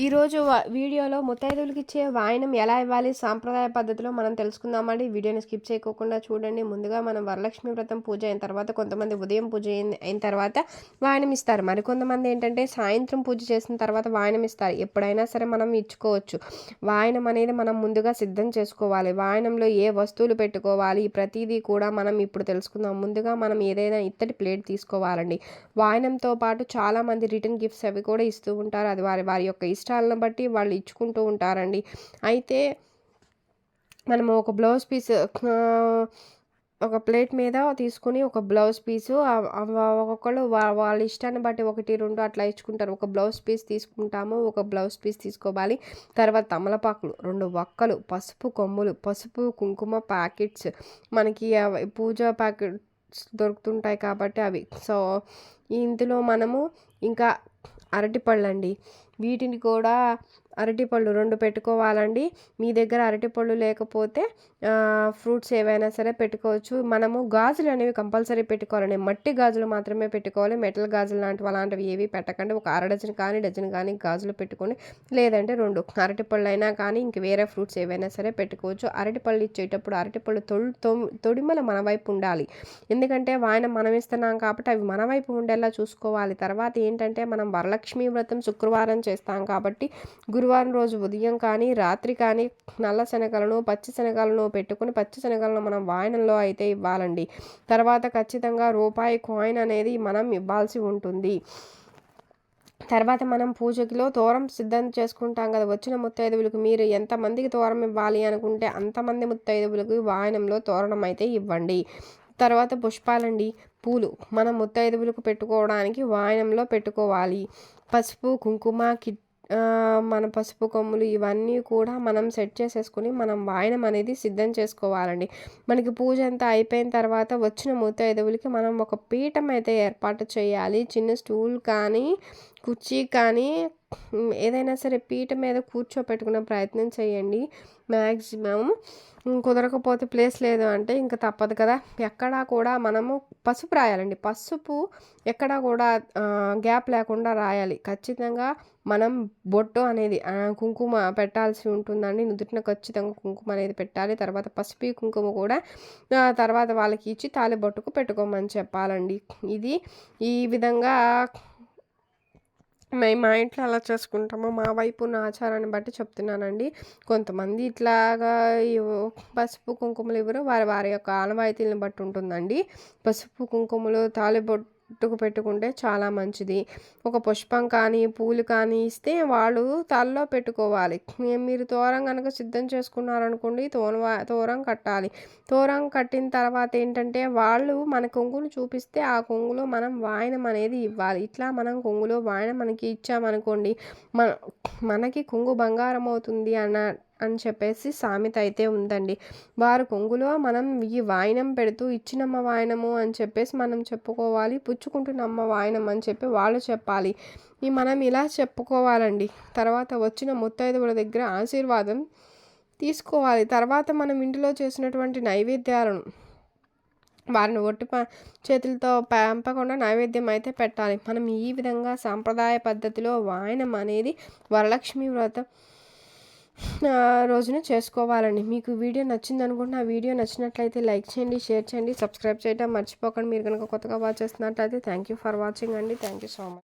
ఈరోజు వ- వీడియోలో ముత్తైదువులకి ఇచ్చే వాయనం ఎలా ఇవ్వాలి సాంప్రదాయ పద్ధతిలో మనం తెలుసుకుందామండి. వీడియోని స్కిప్ చేయకోకుండా చూడండి. ముందుగా మనం వరలక్ష్మి వ్రతం పూజ అయిన తర్వాత కొంతమంది ఉదయం పూజ అయిన- తర్వాత వాయనం ఇస్తారు. మరికొంతమంది ఏంటంటే సాయంత్రం పూజ చేసిన తర్వాత వాయనం ఇస్తారు. ఎప్పుడైనా సరే మనం ఇచ్చుకోవచ్చు. వాయనం అనేది మనం ముందుగా సిద్ధం చేసుకోవాలి. వాయనంలో ఏ వస్తువులు పెట్టుకోవాలి ప్రతిదీ కూడా మనం ఇప్పుడు తెలుసుకుందాం. ముందుగా మనం ఏదైనా ఇత్తడి ప్లేట్ తీసుకోవాలండి. వాయనంతో పాటు చాలామంది రిటర్న్ గిఫ్ట్స్ అవి కూడా ఇస్తూ ఉంటారు. అది వారి వారి యొక్క ఇష్టాలను బట్టి వాళ్ళు ఇచ్చుకుంటూ ఉంటారండి. అయితే మనము ఒక బ్లౌజ్ పీస్ ఒక ప్లేట్ మీద తీసుకుని ఒక బ్లౌజ్ పీసు ఆ- ఒక్కొక్కళ్ళు వాళ్ళ ఇష్టాన్ని బట్టి ఒకటి రెండు అట్లా ఇచ్చుకుంటారు. ఒక బ్లౌజ్ పీస్ తీసుకుంటాము ఒక బ్లౌజ్ పీస్ తీసుకోవాలి. తర్వాత తమలపాకులు రెండు వక్కలు పసుపు కొమ్ములు పసుపు కుంకుమ ప్యాకెట్స్. మనకి పూజ ప్యాకెట్స్ దొరుకుతుంటాయి కాబట్టి అవి. సో ఇందులో మనము ఇంకా అరటిపళ్ళండి. వీటిని కూడా అరటిపళ్ళు రెండు పెట్టుకోవాలండి. మీ దగ్గర అరటిపళ్ళు లేకపోతే ఫ్రూట్స్ ఏవైనా సరే పెట్టుకోవచ్చు. మనము గాజులు అనేవి కంపల్సరీ పెట్టుకోవాలండి. మట్టి గాజులు మాత్రమే పెట్టుకోవాలి. మెటల్ గాజులు లాంటివి అలాంటివి ఏవి పెట్టకండి. ఒక అర డజన్ కానీ డజన్ కానీ గాజులు పెట్టుకొని లేదంటే రెండు అరటిపళ్ళు అయినా కానీ ఇంక వేరే ఫ్రూట్స్ ఏవైనా సరే పెట్టుకోవచ్చు. అరటిపళ్ళు ఇచ్చేటప్పుడు అరటిపళ్ళు తొడి తొమ్- తొడిమల మన వైపు ఉండాలి. ఎందుకంటే వాయన మనం ఇస్తున్నాం కాబట్టి అవి మన వైపు ఉండేలా చూసుకోవాలి. తర్వాత ఏంటంటే మనం వరలక్ష్మి వ్రతం శుక్రవారం చేస్తాం కాబట్టి గురువారం రోజు ఉదయం కానీ రాత్రి కానీ నల్ల శనగలను పచ్చి శనగలను పెట్టుకుని పచ్చి శనగలను మనం వాయనంలో అయితే ఇవ్వాలండి. తర్వాత ఖచ్చితంగా రూపాయి కాయిన్ అనేది మనం ఇవ్వాల్సి ఉంటుంది. తర్వాత మనం పూజకిలో తోరం సిద్ధం చేసుకుంటాం కదా వచ్చిన ముత్తైదువులకు మీరు ఎంతమందికి తోరం ఇవ్వాలి అనుకుంటే అంతమంది ముత్తైదువులకు వాయనంలో తోరణం అయితే ఇవ్వండి. తర్వాత పుష్పాలండి పూలు. మనం ముత్తైదువులకు పెట్టుకోవడానికి వాయనంలో పెట్టుకోవాలి. పసుపు కుంకుమ కిట్ మన పసుపు కొమ్ములు ఇవన్నీ కూడా మనం సెట్ చేసేసుకుని మనం వాయనం అనేది సిద్ధం చేసుకోవాలండి. మనకి పూజ అంతా అయిపోయిన తర్వాత వచ్చిన ముత్తైదువులకి మనం ఒక పీఠం అయితే ఏర్పాటు చేయాలి. చిన్న స్టూల్ కానీ కుర్చీ కానీ ఏదైనా సరే పీట మీద కూర్చోపెట్టుకునే ప్రయత్నం చేయండి. మ్యాక్సిమం కుదరకపోతే ప్లేస్ లేదు అంటే ఇంకా తప్పదు కదా. ఎక్కడా కూడా మనము పసుపు రాయాలండి. పసుపు ఎక్కడా కూడా గ్యాప్ లేకుండా రాయాలి. ఖచ్చితంగా మనం బొట్టు అనేది కుంకుమ పెట్టాల్సి ఉంటుందండి. నుదుటిన ఖచ్చితంగా కుంకుమ అనేది పెట్టాలి. తర్వాత పసుపు కుంకుమ కూడా తర్వాత వాళ్ళకి ఇచ్చి తాలి బొట్టుకు పెట్టుకోమని చెప్పాలండి. ఇది ఈ విధంగా మేము మా ఇంట్లో అలా చేసుకుంటాము. మా వైపు ఉన్న ఆచారాన్ని బట్టి చెప్తున్నానండి. కొంతమంది ఇట్లాగా పసుపు కుంకుమలు ఇవ్వరు. వారి వారి యొక్క ఆనవాయితీలను బట్టి ఉంటుందండి. పసుపు కుంకుమలు పెట్టుకు పెట్టుకుంటే చాలా మంచిది. ఒక పుష్పం కానీ పూలు కానీ ఇస్తే వాళ్ళు తలలో పెట్టుకోవాలి. మీరు తోరం కనుక సిద్ధం చేసుకున్నారనుకోండి తోన తోరం కట్టాలి. తోరం కట్టిన తర్వాత ఏంటంటే వాళ్ళు మన కొంగును చూపిస్తే ఆ కొంగులో మనం వాయనం అనేది ఇవ్వాలి. ఇట్లా మనం కొంగులో వాయనం మనకి ఇచ్చామనుకోండి మన మనకి కొంగు బంగారం అవుతుంది అన్న అని చెప్పేసి సామెత అయితే ఉందండి. వారు కొంగులో మనం ఈ వాయనం పెడుతూ ఇచ్చినమ్మ వాయనము అని చెప్పేసి మనం చెప్పుకోవాలి పుచ్చుకుంటున్నమ్మ వాయనం అని చెప్పి వాళ్ళు చెప్పాలి. ఈ మనం ఇలా చెప్పుకోవాలండి. తర్వాత వచ్చిన ముత్తైదువుల దగ్గర ఆశీర్వాదం తీసుకోవాలి. తర్వాత మనం ఇంటిలో చేసినటువంటి నైవేద్యాలను వారిని ఒట్టి ప చేతులతో పంపకుండా నైవేద్యం అయితే పెట్టాలి. మనం ఈ విధంగా సాంప్రదాయ పద్ధతిలో వాయనం అనేది వరలక్ష్మి వ్రతం రోజున చేసుకోవాలండి. మీకు వీడియో నచ్చింది అనుకుంటున్నా వీడియో నచ్చినట్లయితే లైక్ చేయండి షేర్ చేయండి సబ్స్క్రైబ్ చేయడం మర్చిపోకండి. మీరు కనుక కొత్తగా వాచ్ చేస్తున్నట్లయితే థ్యాంక్ యూ ఫర్ వాచింగ్ అండి. Thank you so much